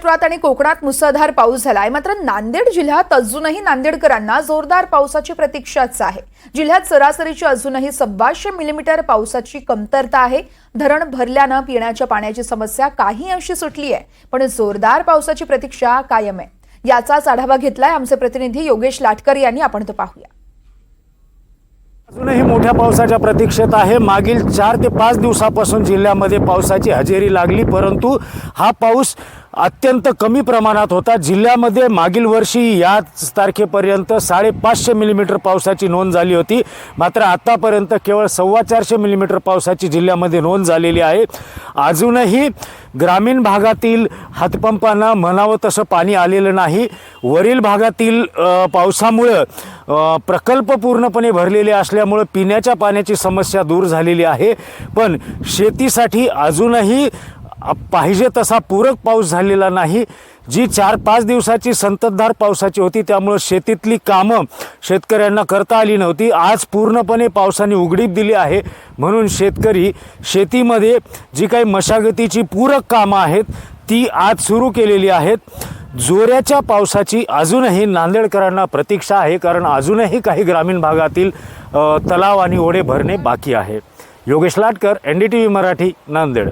महाराष्ट्रात आणि कोकणात मुसळधार पाऊस झालाय मात्र नांदेड जिल्ह्यात अजूनही नांदेडकरांना जोरदार पावसाची प्रतीक्षाच आहे. जिल्ह्यात सरासरीची अजूनही सव्वाशे मिलीमीटर पावसाची कमतरता आहे. धरण भरल्यानं पिण्याच्या पाण्याची समस्या काही अंशी सुटली आहे पण जोरदार पावसाची प्रतीक्षा कायम आहे. याचाच आढावा घेतलाय आमचे प्रतिनिधी योगेश लाटकर यांनी. आपण तो पाहूया. अजूनही मोठ्या पावसाच्या प्रतीक्षेत आहे. मागील चार ते पाच दिवसापासून जिल्ह्यामध्ये पावसाची हजेरी लागली परंतु हा पाऊस अत्यंत कमी प्रमाणात होता. जिल्ह्यामध्ये मागील वर्षी याच तारखेपर्यंत साडेपाचशे मिलीमीटर पावसाची नोंद झाली होती. मात्र आत्तापर्यंत केवळ सव्वा चारशे मिलीमीटर पावसाची जिल्ह्यामध्ये नोंद झालेली आहे. अजूनही ग्रामीण भागातील हातपंपांना म्हणावं तसं पाणी आलेलं नाही. वरील भागातील पावसामुळं प्रकल्प पूर्णपणे भरलेले असल्यामुळं पिण्याच्या पाण्याची समस्या दूर झालेली आहे. पण शेतीसाठी अजूनही पाहिजे तसा पूरक पाऊस झालेला नाही. जी चार पाच दिवसाची संततधार पावसाची होती त्यामुळं शेतीतली कामं शेतकऱ्यांना करता आली नव्हती. आज पूर्णपणे पावसाने उघडीप दिली आहे. म्हणून शेतकरी शेतीमध्ये जी काही मशागतीची पूरक कामं आहेत ती आज सुरू केलेली आहेत. जोऱ्याच्या पावसाची अजूनही नांदेडकरांना प्रतीक्षा आहे कारण अजूनही काही ग्रामीण भागातील तलाव आणि ओढे भरणे बाकी आहे. Yogesh Latkar N D T V Marathi Nanded.